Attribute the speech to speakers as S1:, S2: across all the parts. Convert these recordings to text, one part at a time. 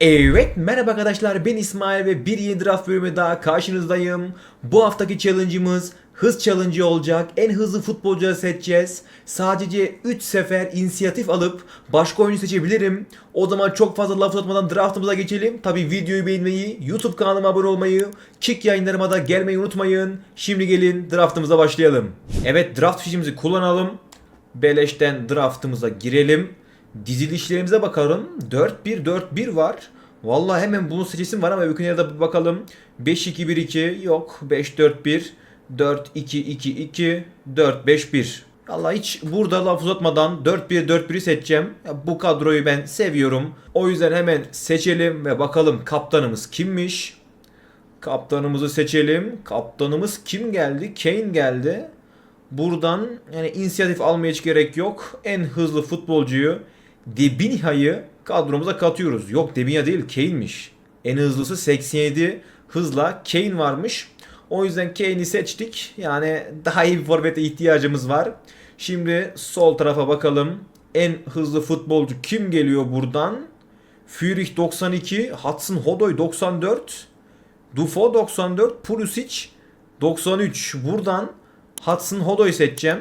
S1: Evet merhaba arkadaşlar ben İsmail ve bir yeni draft bölümü daha karşınızdayım. Bu haftaki challenge'ımız hız challenge olacak. En hızlı futbolcuları seçeceğiz. Sadece 3 sefer inisiyatif alıp başka oyuncu seçebilirim. O zaman çok fazla laf uzatmadan draftımıza geçelim. Tabi videoyu beğenmeyi, YouTube kanalıma abone olmayı, kick yayınlarıma da gelmeyi unutmayın. Şimdi gelin draftımıza başlayalım. Evet draft fişimizi kullanalım. Beleşten draftımıza girelim. Dizilişlerimize bakalım. 4-1-4-1 var. Vallahi hemen bunun seçesim var ama öbür bir bakalım. 5-2-1-2 yok. 5-4-1 4-2-2-2 4-5-1 Valla hiç burada laf uzatmadan 4-1-4-1'i seçeceğim. Bu kadroyu ben seviyorum. O yüzden hemen seçelim ve bakalım kaptanımız kimmiş. Kaptanımızı seçelim. Kaptanımız kim geldi? Kane geldi. Buradan yani inisiyatif almaya hiç gerek yok. En hızlı futbolcuyu Debinha'yı kadromuza katıyoruz. Yok Debinha değil Kane'miş. En hızlısı 87 hızla Kane varmış. O yüzden Kane'i seçtik. Yani daha iyi bir forvete ihtiyacımız var. Şimdi sol tarafa bakalım. En hızlı futbolcu kim geliyor buradan? Führich 92, Hudson Hodoy 94, Dufo 94, Pulisic 93. Buradan Hudson Hodoy seçeceğim.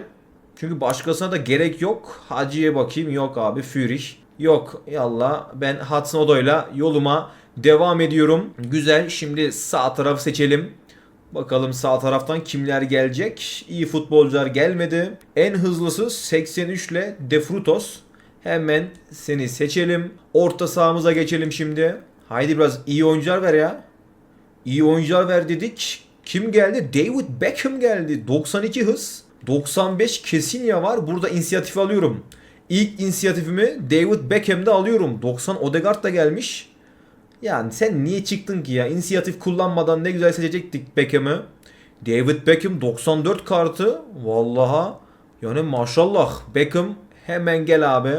S1: Çünkü başkasına da gerek yok. Hacı'ya bakayım. Yok abi Führich. Yok yallah ben Hudson Hodoy'la yoluma devam ediyorum. Güzel şimdi sağ tarafı seçelim. Bakalım sağ taraftan kimler gelecek. İyi futbolcular gelmedi. En hızlısı 83 ile De Frutos. Hemen seni seçelim. Orta sahamıza geçelim şimdi. Haydi biraz iyi oyuncular ver ya. İyi oyuncular ver dedik. Kim geldi? David Beckham geldi. 92 hız. 95 Kesinya var. Burada inisiyatif alıyorum. İlk inisiyatifimi David Beckham'da alıyorum. 90 Odegaard da gelmiş. Yani sen niye çıktın ki ya? İnisiyatif kullanmadan ne güzel seçecektik Beckham'ı. David Beckham 94 kartı. Vallaha yani maşallah Beckham hemen gel abi.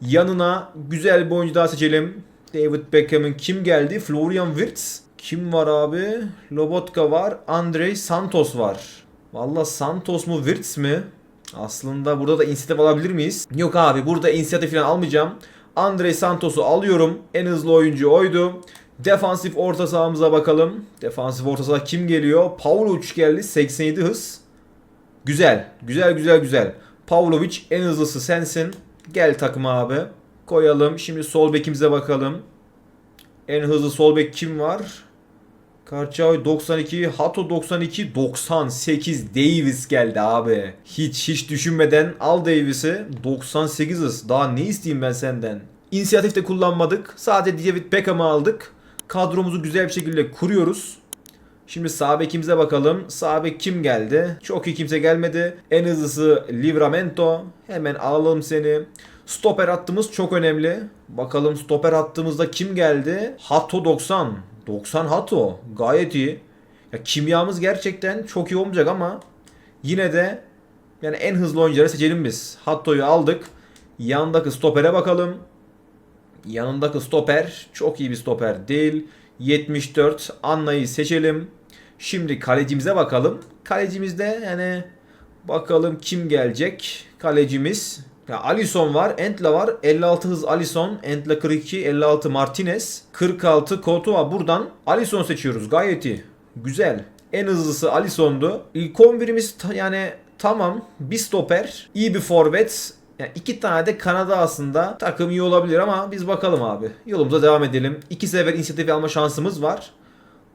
S1: Yanına güzel bir oyuncu daha seçelim. David Beckham'ın kim geldi? Florian Wirtz. Kim var abi? Lobotka var. Andrei Santos var. Valla Santos mu Wirtz mi? Aslında burada da inisiyatif alabilir miyiz? Yok abi burada inisiyatif falan almayacağım. Andrei Santos'u alıyorum. En hızlı oyuncu oydu. Defansif orta sahamıza bakalım. Defansif orta saha kim geliyor? Pavlovic geldi. 87 hız. Güzel. Güzel güzel güzel. Pavlovic en hızlısı sensin. Gel takıma abi. Koyalım. Şimdi sol bekimize bakalım. En hızlı sol bek kim var? Karçaoy 92, Hato 92, 98 Davis geldi abi. Hiç hiç düşünmeden al Davis'i 98 hız. Daha ne isteyeyim ben senden? İnisiyatif de kullanmadık. Sadece David Beckham'ı aldık. Kadromuzu güzel bir şekilde kuruyoruz. Şimdi sağ bakalım. Sağ kim geldi? Çok iyi kimse gelmedi. En hızlısı Livramento. Hemen alalım seni. Stoper hattımız çok önemli. Bakalım stoper hattımızda kim geldi? Hato 90. 90 Hato. Gayet iyi. Ya kimyamız gerçekten çok iyi olmayacak ama yine de yani en hızlı oyuncuları seçelim biz. Hatto'yu aldık. Yanındaki stopere bakalım. Yanındaki stoper çok iyi bir stoper değil. 74 Anna'yı seçelim. Şimdi kalecimize bakalım. Kalecimizde yani bakalım kim gelecek. Kalecimiz ya Alisson var, Entla var. 56 hız Alisson, Entla 42, 56 Martinez, 46 Courtois. Buradan Alisson seçiyoruz. Gayet iyi. Güzel. En hızlısı Alisson'du. İlk 11'imiz ta- yani tamam. Bir stoper, iyi bir forvet. Yani iki tane de Kanada aslında takım iyi olabilir ama biz bakalım abi. Yolumuza devam edelim. İki sefer inisiyatif alma şansımız var.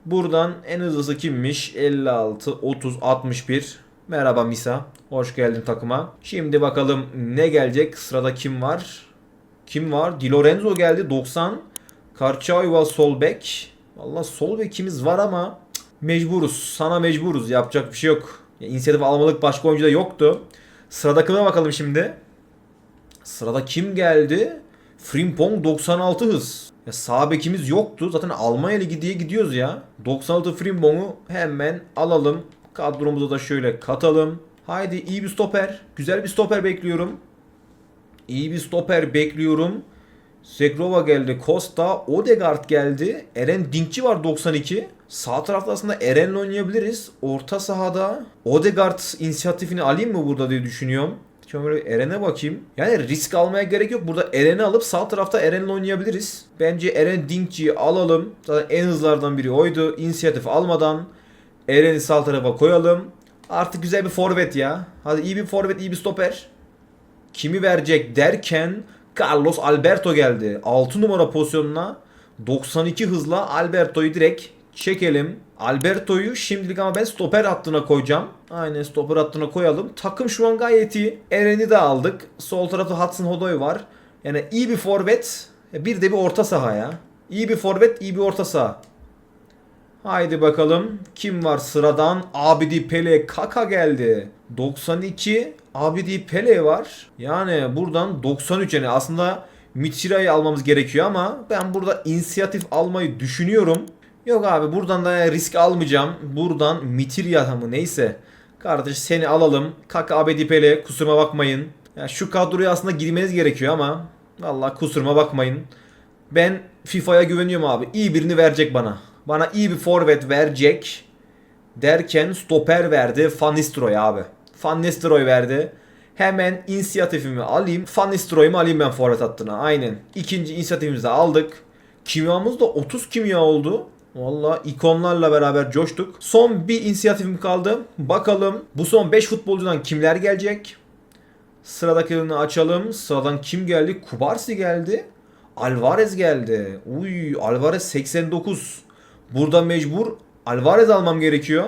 S1: Buradan en hızlısı kimmiş? 56, 30, 61. Merhaba Misa. Hoş geldin takıma. Şimdi bakalım ne gelecek? Sırada kim var? Kim var? Di Lorenzo geldi 90. Karçayva sol bek. Valla sol bekimiz var ama mecburuz. Sana mecburuz. Yapacak bir şey yok. Ya, inisiyatif almalık başka oyuncu da yoktu. Sıradakine bakalım şimdi. Sırada kim geldi? Frimpong 96 hız. Ya sağ bekimiz yoktu. Zaten Almanya Ligi diye gidiyoruz ya. 96 Frimpong'u hemen alalım. Kadromuza da şöyle katalım. Haydi iyi bir stoper. Güzel bir stoper bekliyorum. İyi bir stoper bekliyorum. Zegrova geldi. Costa. Odegaard geldi. Eren Dinkçi var 92. Sağ tarafta aslında Eren'le oynayabiliriz. Orta sahada Odegaard inisiyatifini alayım mı burada diye düşünüyorum. Şöyle Eren'e bakayım. Yani risk almaya gerek yok. Burada Eren'i alıp sağ tarafta Eren'le oynayabiliriz. Bence Eren Dinkçi'yi alalım. Zaten en hızlardan biri oydu. İnisiyatif almadan Eren'i sağ tarafa koyalım. Artık güzel bir forvet ya. Hadi iyi bir forvet, iyi bir stoper. Kimi verecek derken Carlos Alberto geldi. 6 numara pozisyonuna 92 hızla Alberto'yu direkt çekelim. Alberto'yu şimdilik ama ben stoper hattına koyacağım. Aynen stoper hattına koyalım. Takım şu an gayet iyi. Eren'i de aldık. Sol tarafta Hudson Hodoy var. Yani iyi bir forvet. Bir de bir orta saha ya. İyi bir forvet, iyi bir orta saha. Haydi bakalım. Kim var sıradan? Abidi Pele Kaka geldi. 92 Abidi Pele var. Yani buradan 93 yani aslında Michira'yı almamız gerekiyor ama ben burada inisiyatif almayı düşünüyorum. Yok abi buradan da risk almayacağım. Buradan Mitirya mı neyse. Kardeş seni alalım. Kaka Abedi Pele kusuruma bakmayın. Ya şu kadroya aslında girmeniz gerekiyor ama vallahi kusuruma bakmayın. Ben FIFA'ya güveniyorum abi. İyi birini verecek bana. Bana iyi bir forvet verecek. Derken stoper verdi. Van abi. Van verdi. Hemen inisiyatifimi alayım. Van Nistelrooy'umu alayım ben forvet hattına. Aynen. İkinci inisiyatifimizi aldık. Kimyamız da 30 kimya oldu. Valla ikonlarla beraber coştuk. Son bir inisiyatifim kaldı. Bakalım bu son 5 futbolcudan kimler gelecek? Sıradakilerini açalım. Sıradan kim geldi? Kubarsi geldi. Alvarez geldi. Uy Alvarez 89. Burada mecbur Alvarez almam gerekiyor.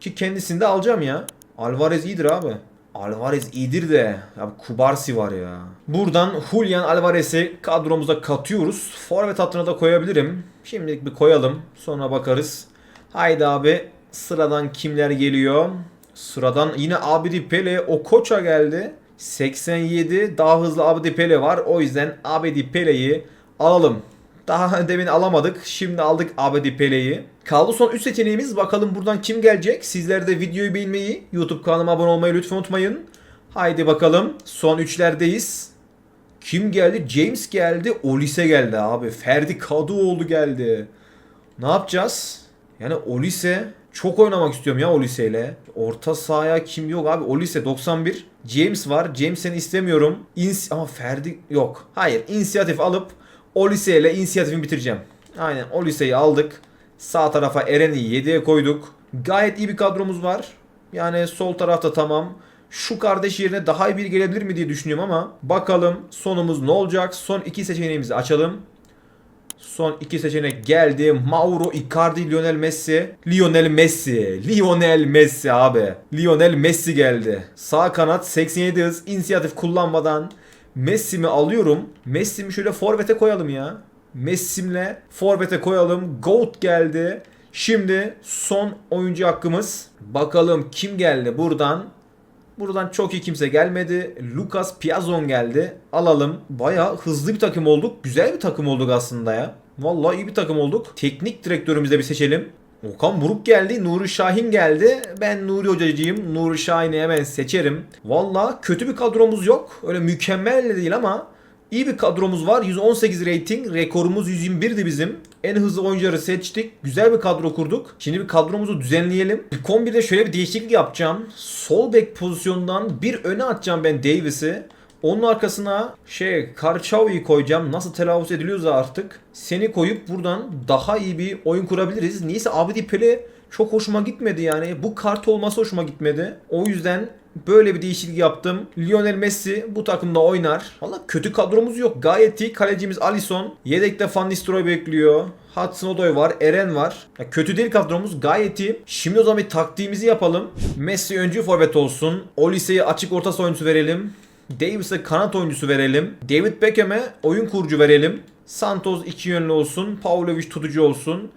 S1: Ki kendisini de alacağım ya. Alvarez iyidir abi. Alvarez iyidir de. Ya Kubarsi var ya. Buradan Julian Alvarez'i kadromuza katıyoruz. Forvet hattına da koyabilirim. Şimdilik bir koyalım. Sonra bakarız. Haydi abi. Sıradan kimler geliyor? Sıradan yine Abidi Pele Okocha geldi. 87 daha hızlı Abdi Pele var. O yüzden Abdi Pele'yi alalım. Daha demin alamadık. Şimdi aldık Abdi Pele'yi. Kaldı son 3 seçeneğimiz. Bakalım buradan kim gelecek? Sizler de videoyu beğenmeyi, YouTube kanalıma abone olmayı lütfen unutmayın. Haydi bakalım. Son 3'lerdeyiz. Kim geldi? James geldi. Olise geldi abi. Ferdi Kadıoğlu geldi. Ne yapacağız? Yani Olise çok oynamak istiyorum ya Olise ile. Orta sahaya kim yok abi? Olise 91. James var. James'ini istemiyorum. İns ama Ferdi yok. Hayır. inisiyatif alıp Olise ile inisiyatifimi bitireceğim. Aynen Olise'yi aldık. Sağ tarafa Eren'i 7'ye koyduk. Gayet iyi bir kadromuz var. Yani sol tarafta tamam. Şu kardeş yerine daha iyi bir gelebilir mi diye düşünüyorum ama bakalım sonumuz ne olacak? Son iki seçeneğimizi açalım. Son iki seçenek geldi. Mauro Icardi, Lionel Messi. Lionel Messi. Lionel Messi abi. Lionel Messi geldi. Sağ kanat 87 hız. inisiyatif kullanmadan Messi'mi alıyorum. Messi'mi şöyle forvete koyalım ya. Messi'mle forvete koyalım. Goat geldi. Şimdi son oyuncu hakkımız. Bakalım kim geldi buradan. Buradan çok iyi kimse gelmedi. Lucas Piazon geldi. Alalım. Bayağı hızlı bir takım olduk. Güzel bir takım olduk aslında ya. Vallahi iyi bir takım olduk. Teknik direktörümüzü de bir seçelim. Okan Buruk geldi. Nuri Şahin geldi. Ben Nuri Hocacıyım. Nuri Şahin'i hemen seçerim. Vallahi kötü bir kadromuz yok. Öyle mükemmel de değil ama iyi bir kadromuz var. 118 rating. Rekorumuz 121'di bizim. En hızlı oyuncuları seçtik. Güzel bir kadro kurduk. Şimdi bir kadromuzu düzenleyelim. İlk 11'de şöyle bir değişiklik yapacağım. Sol bek pozisyondan bir öne atacağım ben Davis'i. Onun arkasına şey Karçavi'yi koyacağım. Nasıl telaffuz ediliyorsa artık. Seni koyup buradan daha iyi bir oyun kurabiliriz. Neyse Abdi Pele çok hoşuma gitmedi yani. Bu kart olması hoşuma gitmedi. O yüzden böyle bir değişiklik yaptım. Lionel Messi bu takımda oynar. Valla kötü kadromuz yok. Gayet iyi. Kalecimiz Alisson. Yedekte Van Nistelrooy bekliyor. Hudson Odoi var. Eren var. Ya kötü değil kadromuz. Gayet iyi. Şimdi o zaman bir taktiğimizi yapalım. Messi öncü forvet olsun. Olise'yi açık orta oyuncusu verelim. Davis'e kanat oyuncusu verelim. David Beckham'e oyun kurucu verelim. Santos iki yönlü olsun. Pavlovic tutucu olsun.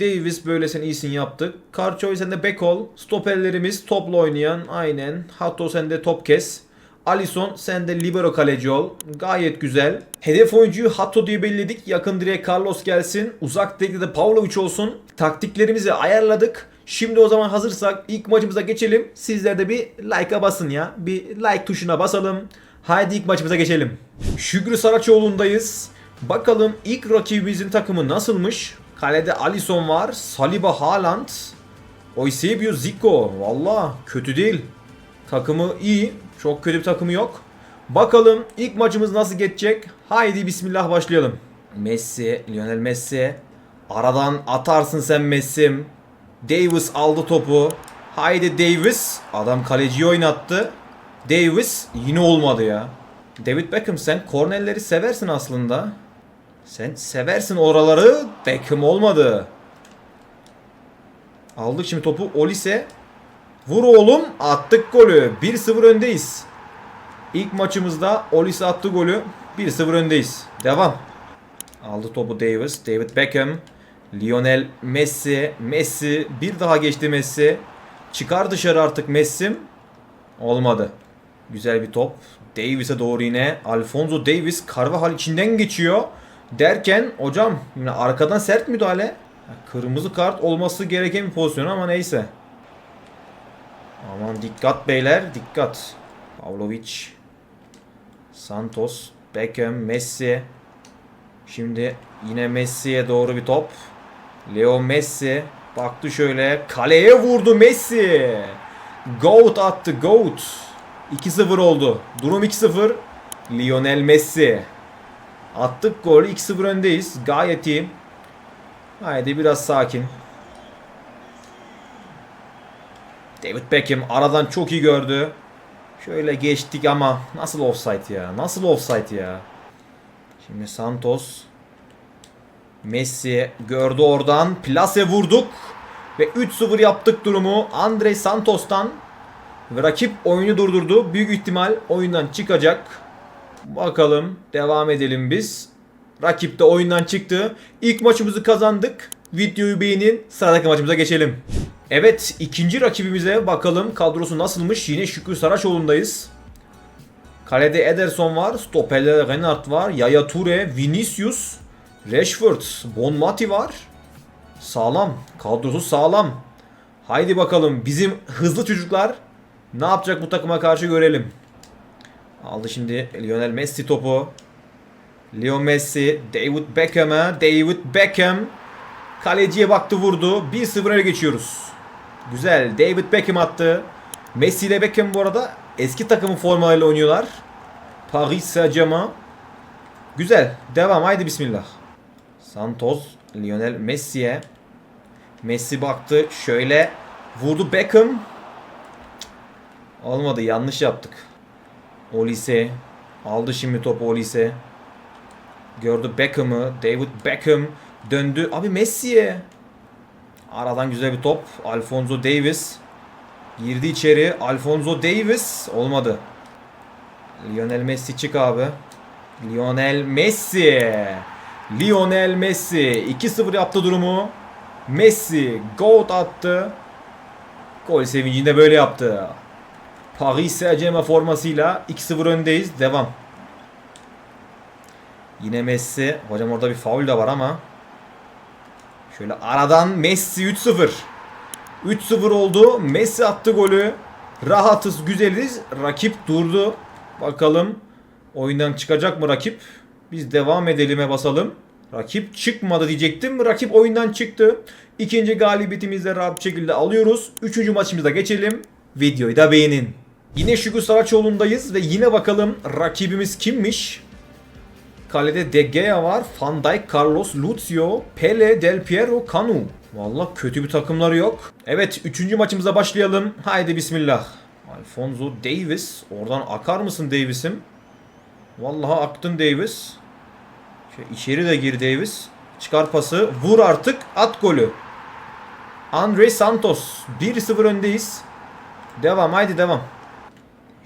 S1: Davis böyle sen iyisin yaptık. Karçoy sen de bek ol. Stoperlerimiz topla oynayan. Aynen. Hato sen de top kes. Alisson sen de libero kaleci ol. Gayet güzel. Hedef oyuncuyu Hato diye belirledik. Yakın direğe Carlos gelsin. Uzak direkte de Pavlovic olsun. Taktiklerimizi ayarladık. Şimdi o zaman hazırsak ilk maçımıza geçelim. Sizler de bir like'a basın ya. Bir like tuşuna basalım. Haydi ilk maçımıza geçelim. Şükrü Saraçoğlu'ndayız. Bakalım ilk rakibimizin takımı nasılmış? Kalede Alisson var. Saliba Haaland. Eusebio Zico. Valla kötü değil. Takımı iyi. Çok kötü bir takımı yok. Bakalım ilk maçımız nasıl geçecek? Haydi bismillah başlayalım. Messi, Lionel Messi. Aradan atarsın sen Messi'm. Davis aldı topu. Haydi Davis. Adam kaleciyi oynattı. Davis yine olmadı ya. David Beckham sen kornerleri seversin aslında. Sen seversin oraları. Beckham olmadı. Aldık şimdi topu Olise. Vur oğlum. Attık golü. 1-0 öndeyiz. İlk maçımızda Olise attı golü. 1-0 öndeyiz. Devam. Aldı topu Davis. David Beckham. Lionel Messi. Messi. Bir daha geçti Messi. Çıkar dışarı artık Messi'm. Olmadı. Güzel bir top. Davis'e doğru yine. Alfonso Davis Carvajal içinden geçiyor. Derken hocam yine arkadan sert müdahale. Kırmızı kart olması gereken bir pozisyon ama neyse. Aman dikkat beyler dikkat. Pavlovic. Santos. Beckham. Messi. Şimdi yine Messi'ye doğru bir top. Leo Messi. Baktı şöyle. Kaleye vurdu Messi. Goat attı Goat. 2-0 oldu. Durum 2-0. Lionel Messi. Attık golü 2-0 öndeyiz. Gayet iyi. Haydi biraz sakin. David Beckham aradan çok iyi gördü. Şöyle geçtik ama nasıl offside ya? Nasıl offside ya? Şimdi Santos Messi gördü oradan. Plase vurduk. Ve 3-0 yaptık durumu. Andre Santos'tan. Rakip oyunu durdurdu. Büyük ihtimal oyundan çıkacak. Bakalım. Devam edelim biz. Rakip de oyundan çıktı. İlk maçımızı kazandık. Videoyu beğenin. Sıradaki maçımıza geçelim. Evet ikinci rakibimize bakalım kadrosu nasılmış. Yine Şükrü Saraçoğlu'ndayız. Kalede Ederson var. Stoper'de Renard var. Yaya Toure, Vinicius, Rashford, Bonmati var. Sağlam. Kadrosu sağlam. Haydi bakalım bizim hızlı çocuklar ne yapacak bu takıma karşı görelim. Aldı şimdi Lionel Messi topu. Leo Messi, David Beckham'a, David Beckham kaleciye baktı vurdu. 1-0 öne geçiyoruz. Güzel. David Beckham attı. Messi ile Beckham bu arada eski takımın formalarıyla oynuyorlar. Paris Saint-Germain. Güzel. Devam. Haydi bismillah. Santos, Lionel Messi'ye. Messi baktı. Şöyle vurdu Beckham. Olmadı. Yanlış yaptık. Olise. Aldı şimdi topu Olise. Gördü Beckham'ı. David Beckham döndü. Abi Messi'ye. Aradan güzel bir top. Alfonso Davis. Girdi içeri. Alfonso Davis. Olmadı. Lionel Messi çık abi. Lionel Messi. Lionel Messi. 2-0 yaptı durumu. Messi. Goat attı. Gol sevincinde böyle yaptı. Paris Saint-Germain formasıyla 2-0 öndeyiz. Devam. Yine Messi. Hocam orada bir faul de var ama. Şöyle aradan Messi 3-0. 3-0 oldu. Messi attı golü. Rahatız, güzeliz. Rakip durdu. Bakalım oyundan çıkacak mı rakip? Biz devam edelime basalım. Rakip çıkmadı diyecektim. Rakip oyundan çıktı. İkinci galibiyetimizi de rahat bir şekilde alıyoruz. Üçüncü maçımıza geçelim. Videoyu da beğenin. Yine Şükrü Saraçoğlu'ndayız ve yine bakalım rakibimiz kimmiş? Kalede De Gea var. Van Dijk, Carlos, Lucio, Pele, Del Piero, Canu. Valla kötü bir takımları yok. Evet 3. maçımıza başlayalım. Haydi bismillah. Alfonso Davis. Oradan akar mısın Davis'im? Vallahi aktın Davis. Şöyle içeri de gir Davis. Çıkar pası. Vur artık. At golü. Andre Santos. 1-0 öndeyiz. Devam haydi devam.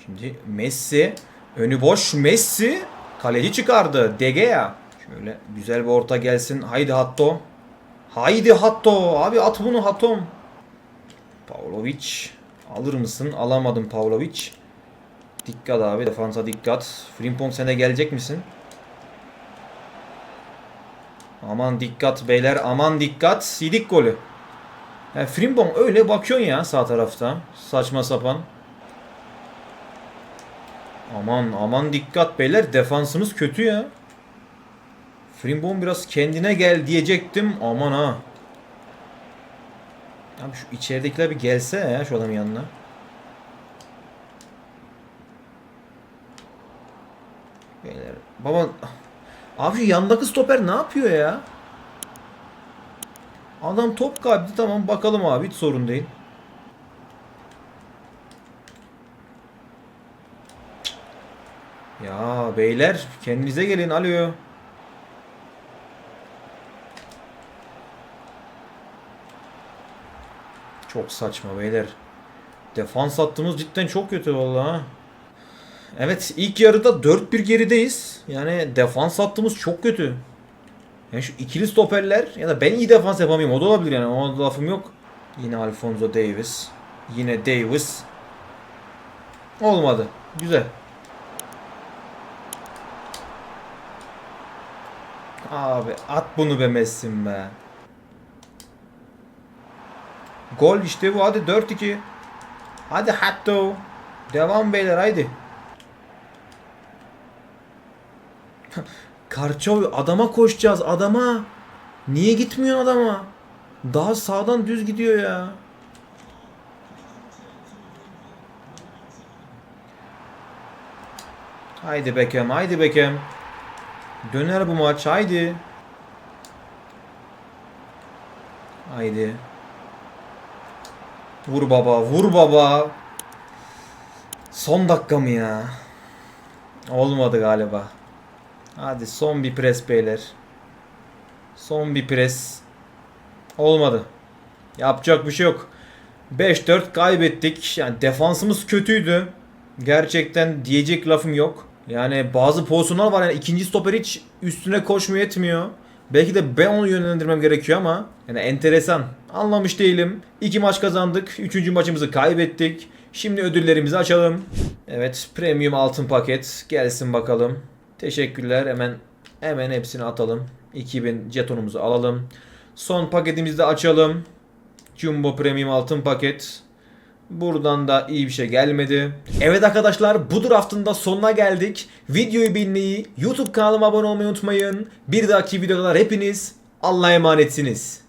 S1: Şimdi Messi. Önü boş. Messi. Kaleci çıkardı. De Gea. Şöyle güzel bir orta gelsin. Haydi Hatto. Haydi Hatto. Abi at bunu Hatom. Pavlovic. Alır mısın? Alamadım Pavlovic. Dikkat abi. Defansa dikkat. Frimpong sen de gelecek misin? Aman dikkat beyler. Aman dikkat. Yedik golü. Yani Frimpong öyle bakıyorsun ya sağ tarafta. Saçma sapan. Aman aman dikkat beyler defansımız kötü ya. Frimbon biraz kendine gel diyecektim. Aman ha. Abi şu içeridekiler bir gelse ya şu adamın yanına. Beyler. Baba abi şu yandaki stoper ne yapıyor ya? Adam top kaybetti tamam bakalım abi hiç sorun değil. Ya beyler kendinize gelin alo. Çok saçma beyler. Defans hattımız cidden çok kötü vallahi. Evet ilk yarıda 4-1 gerideyiz. Yani defans hattımız çok kötü. Yani şu ikili stoperler ya da ben iyi defans yapamıyorum. O da olabilir yani. O lafım yok. Yine Alfonso Davis. Yine Davis. Olmadı. Güzel. Abi at bunu be Messi'm be. Gol işte bu hadi 4-2. Hadi Hatto. Devam beyler haydi. Karçov adama koşacağız adama. Niye gitmiyor adama? Daha sağdan düz gidiyor ya. Haydi Beckham, haydi Beckham. Döner bu maç, haydi. Haydi. Vur baba, vur baba. Son dakika mı ya? Olmadı galiba. Hadi son bir pres beyler. Son bir pres. Olmadı. Yapacak bir şey yok. 5-4 kaybettik. Yani defansımız kötüydü. Gerçekten diyecek lafım yok. Yani bazı pozisyonlar var yani ikinci stoper hiç üstüne koşmuyor etmiyor. Belki de ben onu yönlendirmem gerekiyor ama yani enteresan. Anlamış değilim. İki maç kazandık. Üçüncü maçımızı kaybettik. Şimdi ödüllerimizi açalım. Evet premium altın paket gelsin bakalım. Teşekkürler hemen hemen hepsini atalım. 2000 jetonumuzu alalım. Son paketimizi de açalım. Jumbo Premium altın paket. Buradan da iyi bir şey gelmedi. Evet arkadaşlar bu draftın da sonuna geldik. Videoyu beğenmeyi, YouTube kanalıma abone olmayı unutmayın. Bir dahaki videolar hepiniz Allah'a emanetsiniz.